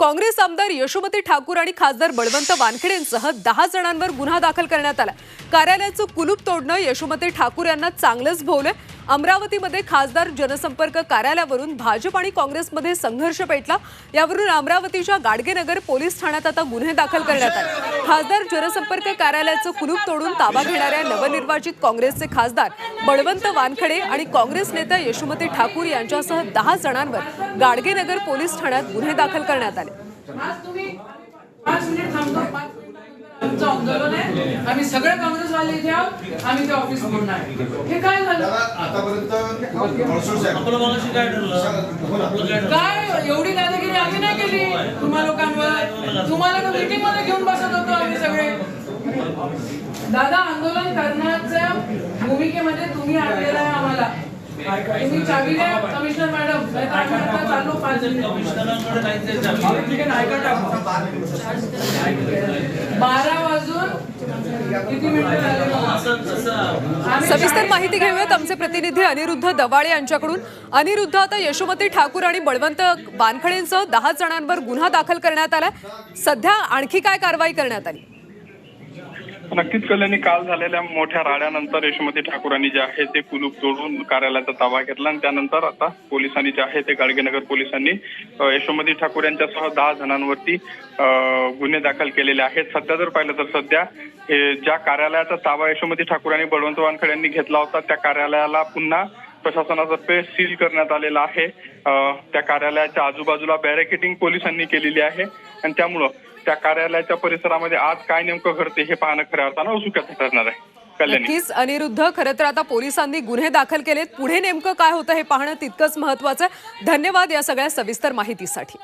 काँग्रेस आमदार यशोमती ठाकूर आणि खासदार बळवंत वानखेडेंसह दहा जणांवर गुन्हा दाखल करण्यात आला. कार्यालयाचं कुलूप तोडणं यशोमती ठाकूर यांना चांगलंच भोवलं अमरावतीमध्ये खासदार जनसंपर्क कार्यालयावरून भाजप आणि काँग्रेसमध्ये संघर्ष पेटला. यावरून अमरावतीच्या गाडगेनगर पोलीस ठाण्यात आता गुन्हे दाखल करण्यात आले. खासदार जनसंपर्क कार्यालयाचं कुलूप तोडून ताबा घेणाऱ्या नवनिर्वाचित काँग्रेसचे खासदार बळवंत वानखडे आणि काँग्रेस नेत्या यशोमती ठाकूर यांच्यासह दहा जणांवर गाडगेनगर पोलीस ठाण्यात गुन्हे दाखल करण्यात आले. आमचं आंदोलन आहे. आम्ही सगळे काँग्रेसवाले इथे आहोत. आम्ही ते ऑफिस फोडणार हे काय झालं? आतापर्यंत काय एवढी दादागिरी आम्ही नाही केली. तुम्हा लोकांवर तुम्हाला मीटिंगमध्ये घेऊन बसत होतो आम्ही सगळे. दादा आंदोलन करण्याच्या भूमिकेमध्ये तुम्ही आणलेलं आहे आम्हाला. तुम्ही चावी द्या कमिशनर मॅडम. चाललो पाच चालू. बारा वाजून किती मिनिटं सविस्तर माहिती घेऊयात आमचे प्रतिनिधी अनिरुद्ध दवाळे यांच्याकडून. अनिरुद्ध आता यशोमती ठाकूर आणि बळवंत वानखडेंसह दहा जणांवर गुन्हा दाखल करण्यात आला सध्या आणखी काय कारवाई करण्यात आली? नक्कीच कल्याणी काल झालेल्या मोठ्या राड्यानंतर यशोमती ठाकूरांनी जे आहे ते कुलूप तोडून कार्यालयाचा ताबा घेतला आणि त्यानंतर आता पोलिसांनी जे आहे ते गाडगेनगर पोलिसांनी यशोमती ठाकूर यांच्यासह दहा जणांवरती गुन्हे दाखल केलेले आहेत. सध्या जर पाहिलं तर सध्या हे ज्या कार्यालयाचा ताबा यशोमती ठाकूर आणि बळवंत वानखडे यांनी घेतला होता त्या कार्यालयाला पुन्हा प्रशासनातर्फे सील करण्यात आलेला आहे. त्या कार्यालयाच्या आजूबाजूला बॅरिकेटिंग पोलिसांनी केलेली आहे. आणि त्यामुळं त्या कार्यालयाच्या परिसरामध्ये आज काय नेमकं घडते हे पाहणं खऱ्या अर्थानं औत्सुक्याचं ठरणार आहे. नक्कीच अनिरुद्ध खरं तर आता पोलिसांनी गुन्हे दाखल केलेत. पुढे नेमकं काय होतं हे पाहणं तितकंच महत्वाचं आहे. धन्यवाद या सगळ्या सविस्तर माहितीसाठी.